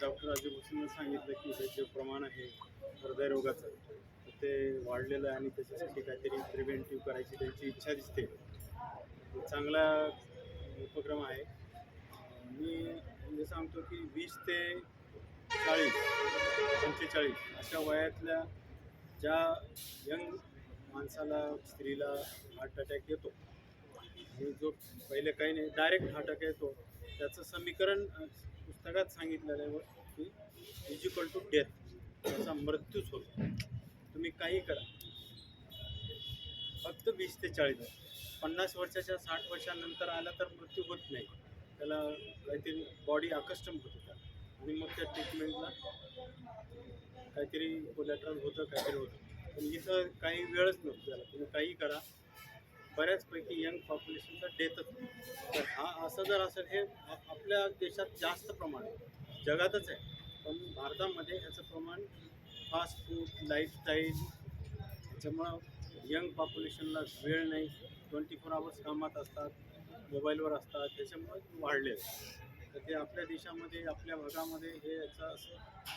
Doctor Ajay भूषणनं सांगितलं की हे जे प्रमाण आहे हृदयरोगाचं तर ते वाढलेलं आहे आणि त्याच्यासाठी काहीतरी प्रिव्हेंटिव्ह करायची त्यांची इच्छा दिसते. चांगला उपक्रम आहे. मी म्हणजे सांगतो की वीस ते चाळीस पंचेचाळीस अशा वयातल्या ज्या यंग माणसाला स्त्रीला हार्ट अटॅक येतो. आणि जो पहिले काही नाही डायरेक्ट घाटक आहे येतो त्याचं समीकरण पुस्तकात सांगितलेलं आहे की इजिकल टू डेथ त्याचा मृत्यूच होतो. तुम्ही काही करा. फक्त वीस ते चाळीस पन्नास वर्षाच्या साठ वर्षानंतर आला तर मृत्यू होत नाही. त्याला काहीतरी बॉडी अकस्टम होते होता आणि मग त्या ट्रीटमेंटला काहीतरी कोलॅटरल होतं काहीतरी होतं. पण इथं काही वेळच नव्हती त्याला. तुम्ही काही करा. बऱ्याचपैकी यंग पॉप्युलेशनचा डेथच तर हा असं जर असेल हे आपल्या देशात जास्त प्रमाण आहे. जगातच आहे. पण भारतामध्ये ह्याचं प्रमाण फास्ट फूड लाईफस्टाईल त्याच्यामुळं यंग पॉप्युलेशनला वेळ नाही. ट्वेंटी फोर आवर्स कामात असतात मोबाईलवर असतात त्याच्यामुळे वाढले तर ते आपल्या देशामध्ये आपल्या भागामध्ये हे याचा असं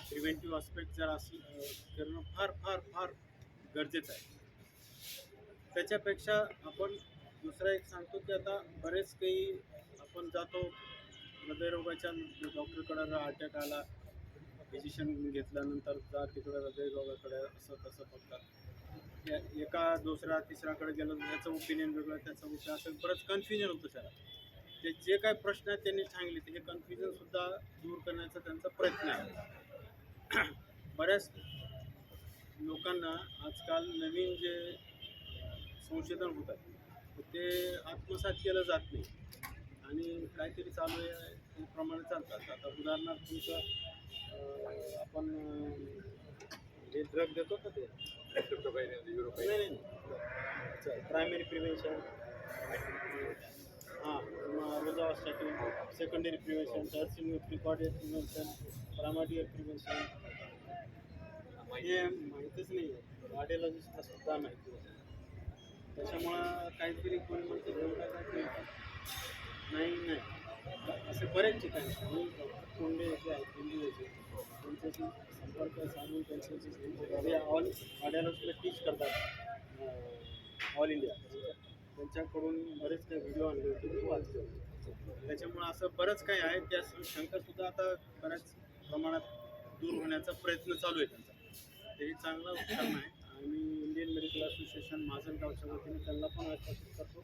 प्रिव्हेंटिव्ह आस्पेक्ट जर असं करणं फार फार फार गरजेचं आहे. त्याच्यापेक्षा आपण दुसरं एक सांगतो की आता बरेच काही आपण जातो हृदयरोगाच्या डॉक्टरकडं अटॅक आला फिजिशियन घेतल्यानंतर जा तिकडं हृदयरोगाकडे असं तसं बघतात. या- एका दुसऱ्या तिसऱ्याकडे गेलं तर त्याचं ओपिनियन वेगळं त्याचं ओपिनियन असं बरंच कन्फ्युजन होतं त्याला. ते जे काय प्रश्न आहेत त्यांनी सांगले ते हे कन्फ्युजनसुद्धा दूर करण्याचा त्यांचा प्रयत्न आहे. बऱ्याच लोकांना आजकाल नवीन जे संशोधन होत आहे. ते आत्मसात केलं जात नाही. आणि काहीतरी चालू आहे त्याप्रमाणे चालतात. आता उदाहरणार्थ तुमचं आपण जे हे ड्रग देतो का ते. नाही प्रायमरी प्रिव्हेन्शन हां रोजावासाठी सेकंडरी प्रिव्हेन्शन टर्सिंग प्रिकॉर्डियर प्रिव्हेन्शन प्रायमरियर प्रिव्हेन्शन हे माहितीच नाही. आहे कार्डिओलॉजिस्टला सुद्धा माहिती आहे त्याच्यामुळं काहीतरी कोणी म्हणतो नाही नाही. असे बरेच ठिकाणी कोंडे जे आहेत हिंदीचे त्यांच्याशी संपर्क साधून त्यांच्याशी ऑल ऑडियन्सला टीच करतात ऑल इंडिया. त्यांच्याकडून बरेच काही व्हिडिओ आणले होते ते वाचले होते. त्याच्यामुळं असं बरंच काही आहे. त्या शंकासुद्धा आता बऱ्याच प्रमाणात दूर होण्याचा प्रयत्न चालू आहे त्यांचा. ते चांगलं उपक्रम आहे. आणि मेडिकल असोसिएशन माझनगावच्या वतीने त्यांना पण आश्वासित करतो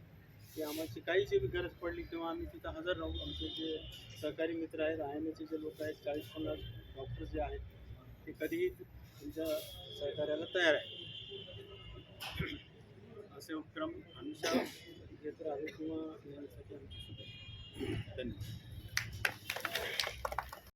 की आम्हाची काही जी गरज पडली किंवा आम्ही तिथं हजर राहू. आमचे जे सहकारी मित्र आहेत आय एम एचे जे लोक आहेत चाळीस पन्नास डॉक्टर जे आहेत ते कधीही तुमच्या सहकार्याला तयार आहे असे उपक्रम आमच्या